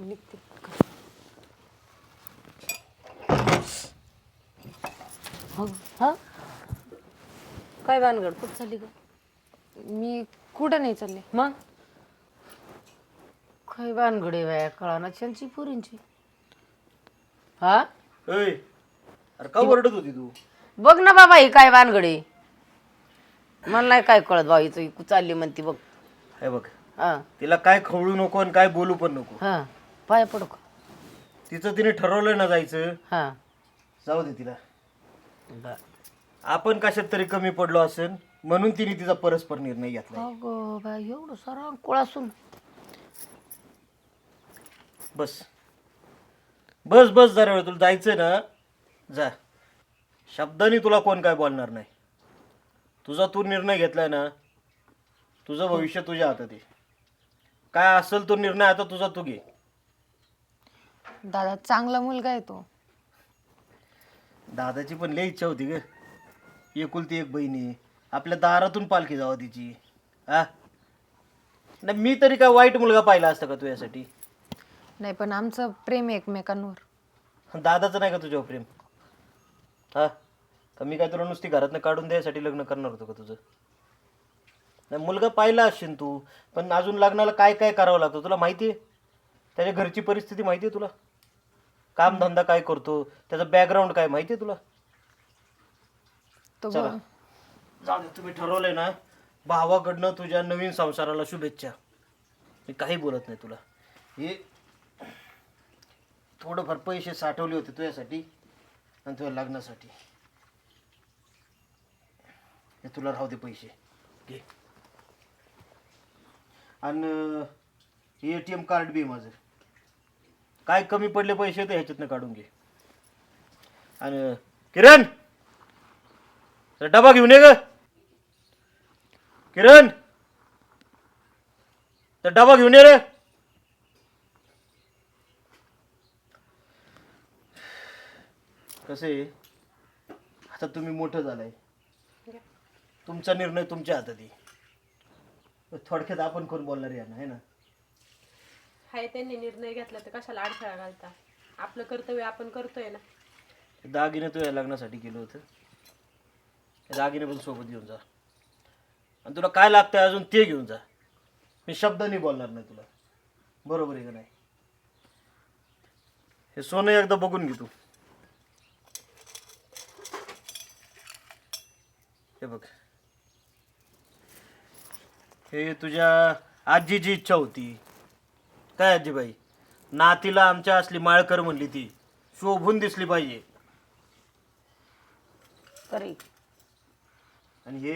निघते हो? काय भानगड? कुठं चालली ग? मी कुठं नाही चालले. मग? काय भानगडे बाया? कळाना त्यांची पुरींची. हा? अरे का ओरडत होती तू? बघ ना बाबा ही काय भानगडे मला नाही काय कळत भाऊ हिचं चालली म्हणती बघ. हे बघ हा. तिला काय खवळू नको आणि काय बोलू पण नको. हा. पाया पडू का? तिचं तिने ठरवलंय ना जायचं. हा. जाऊ दे तिला. बर. आपण कशात तरी कमी पडलो असेल म्हणून तिने तिचा परस्पर निर्णय घेतला. अगो बाय एवढं सारा कोळासून बस. बस बस जरा वेळ तुला जायचं ना? जा. शब्दाने तुला कोण काय बोलणार नाही. तुझा तू निर्णय घेतलाय ना तुझं भविष्य तुझ्या हातात आहे. काय असेल तो निर्णय आता तुझा तू घे. दादा चांगला मुलगा आहे तो. दादाची पण लई इच्छा होती ग. एकुलती एक बहिणी. आपल्या दारातून पालखी जावं तिची. हा नाही मी तरी काय वाईट मुलगा पाहिला असता का तुझ्यासाठी नाही पण आमचं प्रेम आहे एकमेकांवर. दादाचं नाही का तुझ्यावर प्रेम? हा? का मी काय तुला नुसती घरातनं काढून द्यायसाठी लग्न करणार होतो का तुझं? नाही मुलगा पाहिला असशील तू पण अजून लग्नाला काय काय करावं लागतं तुला माहिती आहे? त्याच्या घरची परिस्थिती माहिती आहे तुला? कामधंदा काय करतो? त्याचा बॅकग्राऊंड काय माहिती तुला? तो चला. ब- जाऊ दे तुम्ही ठरवलंय ना भावाकडनं तुझ्या नवीन संसाराला शुभेच्छा. मी काही बोलत नाही तुला. हे थोडंफार पैसे साठवले होते तुझ्यासाठी आणि तुझ्या लग्नासाठी. हे तुला राहू दे पैसे. घे. आणि ए टी एम कार्ड बी आहे माझं. काय कमी पडले पैसे तर ह्याच्यातनं काढून घे. आणि किरण! तर डबा घेऊन ये ग. किरण! तर डबा घेऊन ये रे. कसे आता तुम्ही मोठं झालाय. तुमचा निर्णय तुमच्या हातात आहे. थोडक्यात आपण कोण बोलणार आहे ना? हाय त्यांनी निर्णय घेतला तर कशाला अडथळा घालता? आपलं कर्तव्य आपण करतोय ना. दागिने तू या लग्नासाठी केलं होतं. हे दागिने पण सोबत घेऊन जा. आणि तुला काय लागतंय अजून ते घेऊन जा. मी शब्दांनी बोलणार नाही तुला. बरोबर आहे का नाही? हे सोनं एकदा बघून घे तू. हे बघ. हे तुझ्या आजीची इच्छा होती. काय आजीबाई? नातीला आमच्या असली माळकर म्हणली ती. शोभून दिसली पाहिजे. आणि हे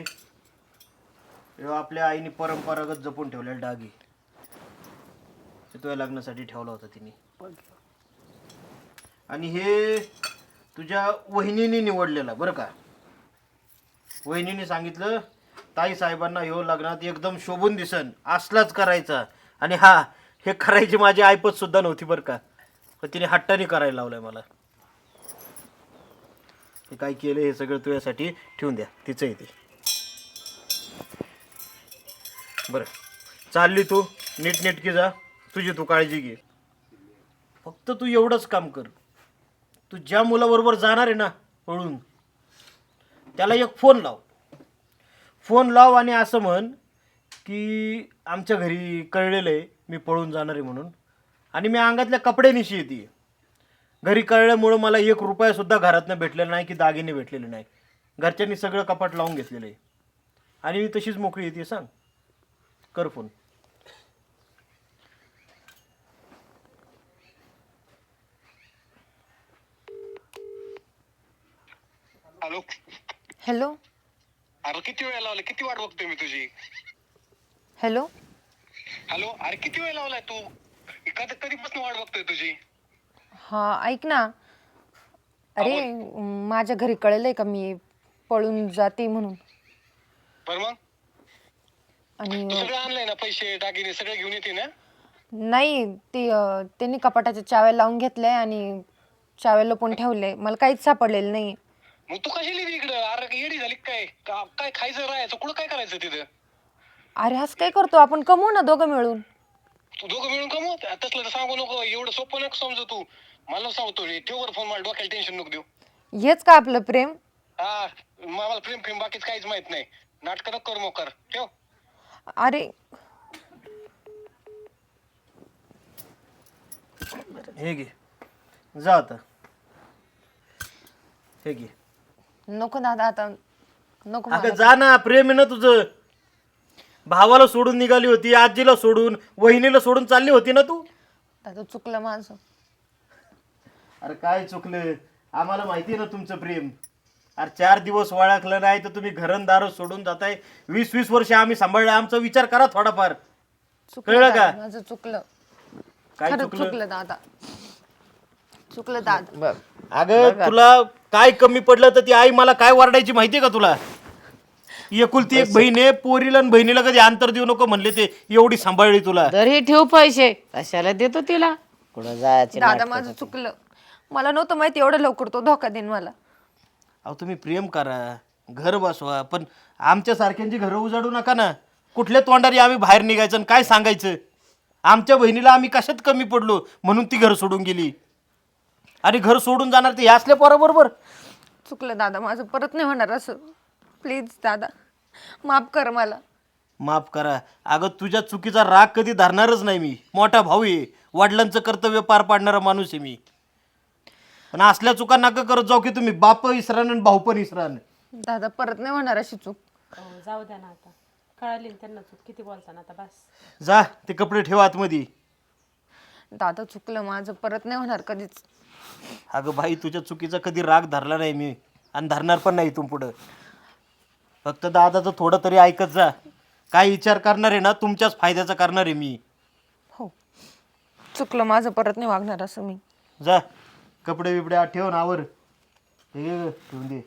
हे आपल्या आईने परंपरागत जपून ठेवलेला डागी. हे तुझ्या लग्नासाठी ठेवला होता तिने. आणि हे तुझ्या वहिनीने निवडलेला बरं का? वहिनीने सांगितलं ताई साहेबांना ह्यो लग्नात एकदम शोभून दिसन असलाच करायचा. आणि हा हे करायची माझी ऐपत सुद्धा नव्हती बरं का. पण तिने हट्टाने करायला लावलंय मला. हे काय केलं हे सगळं तुझ्यासाठी ठेवून द्या. तिचं येते बरं. चालली तू. नीटनेटकी जा. तुझी तू काळजी घे. फक्त तू एवढंच काम कर. तू ज्या मुलाबरोबर जाणार आहे ना पळून त्याला एक फोन लाव. फोन लाव आणि असं म्हण की आमच्या घरी कळलेलं आहे मी पळून जाणार आहे म्हणून. आणि मी अंगातल्या कपड्यानिशी येते. घरी कळल्यामुळं मला एक रुपयासुद्धा घरातनं भेटलेला नाही की दागिने भेटलेले नाही. घरच्यांनी सगळं कपाट लावून घेतलेलं आहे. आणि मी तशीच मोकळी येते सांग. कर फोन. हॅलो. हॅलो. अरे किती वेळ लावला? किती वाट बघतोय मी तुझी? हॅलो? हॅलो अरे किती वेळ लावलाय तू? कधी कधीपासून वाट बघतोय तुझी? हा ऐक ना. अरे माझ्या घरी कळलंय का मी पळून जाते म्हणून? बर मग? आणि तू सगळं आणलंय ना पैसे दागिने सगळे घेऊन येते ना? नाही ती अं, त्यांनी कपाटाच्या चाव्या लावून घेतल्या आणि चाव्या लपून ठेवले. मला काहीच सापडलेलं नाही मग तू कशी लिहिली इकडं? अरे येडी झाली का काय? का- काय खायचं राहायचं? कुठं काय करायचं तिथं? अरे असं काय करतो? आपण कमवू ना दोघं मिळून. तू दोघं मिळून कमव? तसलं तर सांगू नको. एवढं सोपं नको समजू तू. मला सांगतो रे ठेव फोन मला डोक्याला टेन्शन नको देऊ. हेच का आपलं प्रेम? हा मला प्रेम प्रेम बाकीच काहीच माहीत नाही. नाटक नको कर मोकर. ठेव. अरे. हे घे. जा आता. हे घे. नको दादा आता. नको अगं. जा ना. प्रेम आहे ना तुझं. भावाला सोडून निघाली होती आजीला सोडून वहिनीला सोडून चालली होती ना तू? दादा चुकलं माझं. अरे काय चुकलं? आम्हाला माहिती आहे ना तुमचं प्रेम. अरे चार दिवस वळखलं नाही तर तुम्ही घरंदार सोडून जाताय. वीस वीस वर्ष आम्ही सांभाळलं. आमचा विचार करा थोडाफार. चुकलं कळलं का? माझं चुकलं. काय खरंच चुकलं? चुकलं दादा. चुकलं दादा. अगं तुला काय कमी पडलं तर ती आई मला काय वरडायची माहितीये का तुला? एकुलती एक बहीण आहे पोरीला आणि बहिणीला कधी अंतर देऊ नको म्हणले ते एवढी सांभाळली तुला. तर हे ठेव पैसे. कशाला देतो तिला? कुठं जायचे दादा माझं चुकलं. मला नव्हतं माहिती एवढं लवकर तो धोका देईन मला. अहो तुम्ही प्रेम करा घर बसवा पण आमच्या सारख्यांची घरं उजाडू नका ना. कुठल्या तोंडारी आम्ही बाहेर निघायचं आणि काय सांगायचं? आमच्या बहिणीला आम्ही कशात कमी पडलो म्हणून ती घर सोडून गेली? आणि घर सोडून जाणार ते या असल्या पोराबरोबर? चुकलं दादा माझं परत नाही होणार असं. प्लीज दादा. माफ कर मला. माफ करा. अगं तुझ्या चुकीचा राग कधी धरणारच नाही मी. मोठा भाऊ आहे. वडिलांचं कर्तव्य पार पाडणारा माणूस आहे मी. पण असल्या चुका नका करत जाऊ की तुम्ही बाप इसरान आणि भाऊ पण इसरान. दादा परत नाही होणार अशी चूक. अहो, जाऊ द्या ना आता. कळाली ना त्यांना चूक. किती बोलताना आता बस. जा ते कपडे ठेवा आतमध्ये. दादा चुकलं माझं. परत नाही होणार कधीच. अगं भाई तुझ्या चुकीचा कधी राग धरला नाही मी. आणि धरणार पण नाही इथून पुढं. फक्त दादाचं थोडं तरी ऐकत जा. काय विचार करणार आहे ना तुमच्याच फायद्याचा करणार आहे मी. हो. चुकलं माझं परत नाही वागणार असं मी. जा. कपडे बिपडे आत ठेव ना आवर. हे घे ठेवून दे.